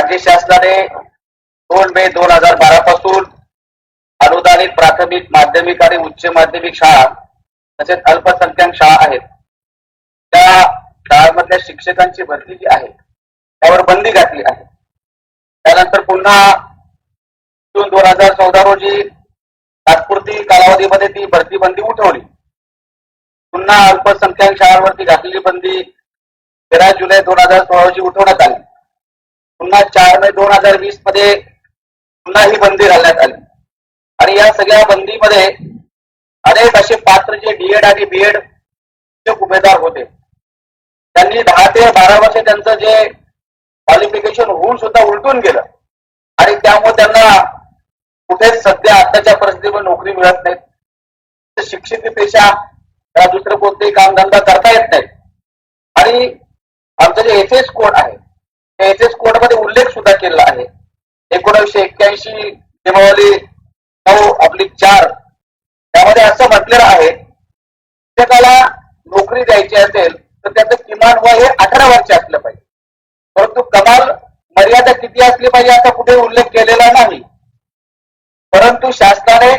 राज्य शासनाने दोन मे दोन हजार बारा पासून अनुदानित प्राथमिक माध्यमिक आणि उच्च माध्यमिक शाळा तसेच अल्पसंख्याक शाळा आहेत. त्या शाळांमधल्या शिक्षकांची भरती जी आहे त्यावर बंदी घातली आहे. त्यानंतर पुन्हा जून दोन हजार चौदा रोजी तात्पुरती कालावधीमध्ये ती भरती बंदी उठवली. पुन्हा अल्पसंख्याक शाळांवरती घातलेली बंदी तेरा जुलै दोन हजार सोळा रोजी उठवण्यात आली. पुन्हा चार मे दोन हजार वीसमध्ये पुन्हा ही बंदी घालण्यात आली. आणि या सगळ्या बंदीमध्ये अनेक असे पात्र जे डीएड आणि बीएड उमेदवार होते. त्यांनी दहा ते बारा वर्ष त्यांचं जे क्वालिफिकेशन होऊन सुद्धा उलटून गेलं. आणि त्यामुळे त्यांना कुठेच सध्या आताच्या परिस्थितीमध्ये नोकरी मिळत नाही. तर शिक्षित पेशा दुसरं कोणतेही कामधंदा करता येत नाही. आणि आमचं जे एस एस कोड आहे एस एस कोडमध्ये उल्लेख सुद्धा केलेला आहे. एकोणीसशे एक्क्याऐंशी नियमावली नऊ आपली चार त्यामध्ये असं म्हटलेलं आहे शिक्षकाला नोकरी द्यायची असेल तर त्याचं किमान वय हे अठरा वर्ष असलं पाहिजे. परंतु कमाल मर्यादा किती असली पाहिजे असा कुठे उल्लेख केलेला नाही. परंतु शासनाने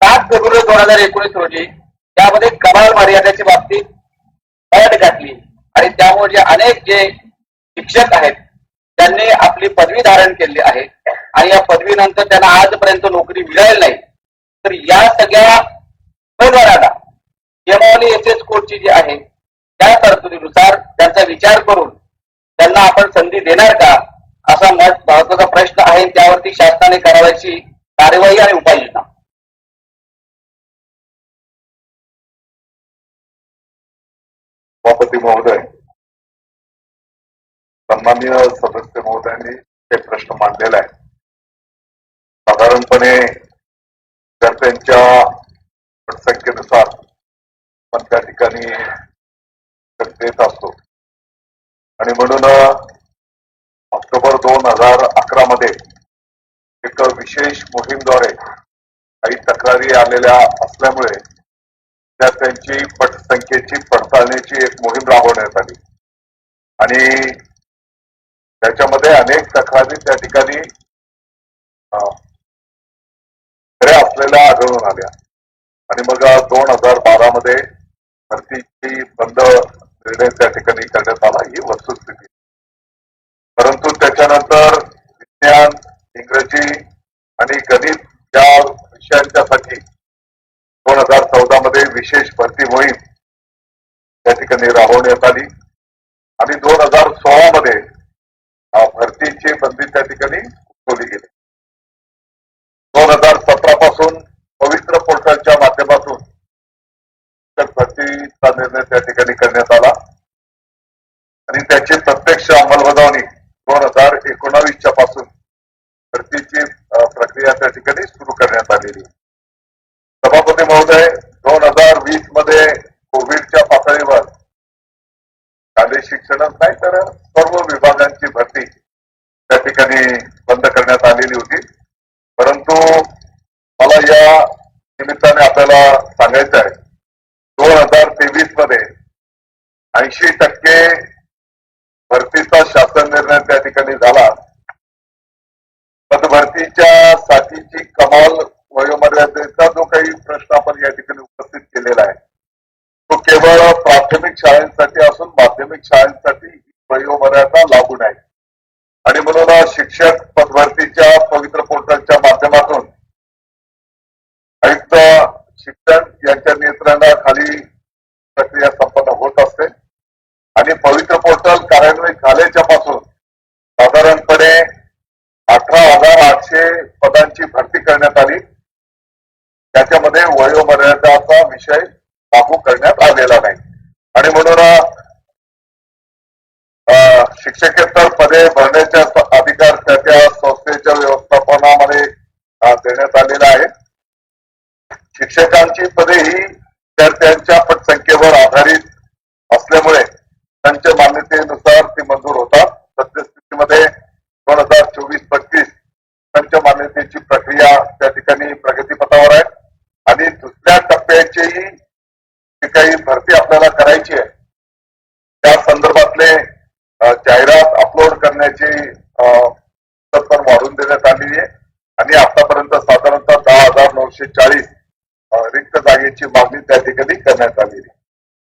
सात फेब्रुवारी दोन हजार एकोणीस रोजी त्यामध्ये कमाल मर्यादेच्या बाबतीत अट घातली. आणि त्यामुळे जे अनेक जे शिक्षक आहेत. त्यांनी आपली पदवी धारण केली आहे. आणि या पदवीनंतर त्यांना आजपर्यंत नोकरी मिळाली नाही. तर या सगळ्या उमेदवारांना नियमावली एस एस कोडची जी आहे त्या तरतुदीनुसार त्यांचा विचार करून त्यांना आपण संधी देणार का असा मत महत्त्वाचा प्रश्न आहे. त्यावरती शासनाने करावायची कार्यवाही आणि उपाययोजना. सभापती महोदय सन्माननीय सदस्य महोदयांनी हे प्रश्न मांडलेला आहे साधारणपणे विद्यार्थ्यांच्या पटसंख्येनुसार आपण त्या ठिकाणी देत असतो आणि म्हणून ऑक्टोबर दोन हजार अकरा मध्ये एक विशेष मोहीमद्वारे काही तक्रारी आलेल्या असल्यामुळे विद्यार्थ्यांची पटसंख्येची पडताळण्याची एक मोहीम राबवण्यात आली आणि त्याच्यामध्ये अनेक तक्रारी त्या ठिकाणी अं, खऱ्या आढळून आल्या. आणि मग दोन हजार बारा मध्ये भरतीची बंद निर्णय त्या ठिकाणी करण्यात आला ही वस्तुस्थिती. परंतु त्याच्यानंतर विज्ञान इंग्रजी आणि गणित या विषयांच्यासाठी दोन हजार चौदा मध्ये विशेष भरती मोहीम त्या ठिकाणी राबवण्यात आली. आणि दोन हजार सोळा मध्ये भरतीची बंदी त्या ठिकाणी उठवली गेली. दोन हजार सतरा पासून पवित्र पोर्टलच्या माध्यमातून शिक्षक भरतीचा निर्णय त्या ठिकाणी करण्यात आला आणि त्याची प्रत्यक्ष अंमलबजावणी दोन हजार एकोणावीसच्या पासून भरतीची अं, प्रक्रिया त्या ठिकाणी सुरू करण्यात आलेली आहे. सभापती महोदय दोन हजार वीसमध्ये कोविडच्या पातळीवर शालेय शिक्षणच नाही तर सर्व विभागांची भरती त्या ठिकाणी बंद करण्यात आलेली होती परंतु मला या निमित्ताने आपल्याला सांगायचं आहे दोन हजार तेवीसमध्ये ऐंशी टक्के भरतीचा शासन निर्णय त्या ठिकाणी झाला. पदभरतीच्या साठीची कमाल वयोमर्यादेचा जो काही प्रश्न आपण या ठिकाणी उपस्थित केलेला आहे तो केवळ प्राथमिक शाळांसाठी असून माध्यमिक शाळांसाठी यांच्या नियंत्रणाखाली प्रक्रिया संपन्न होत असते. आणि पवित्र पोर्टल कार्यान्वित झाल्याच्या पासून साधारणपणे अठरा हजार आठशे पदांची भरती करण्यात आली. त्याच्यामध्ये वयोमर्यादाचा विषय लागू करण्यात आलेला नाही. आणि म्हणून अं, शिक्षकेतर पदे भरण्याचा अधिकार त्या त्या टप्प्याची जी काही भरती आपल्याला करायची आहे त्या संदर्भातले जाहिरात अपलोड करण्याची अ, पण वाढवून देण्यात आलेली आहे. आणि आतापर्यंत साधारणतः दहा हजार नऊशे चाळीस रिक्त जागेची मागणी त्या ठिकाणी करण्यात आलेली आहे.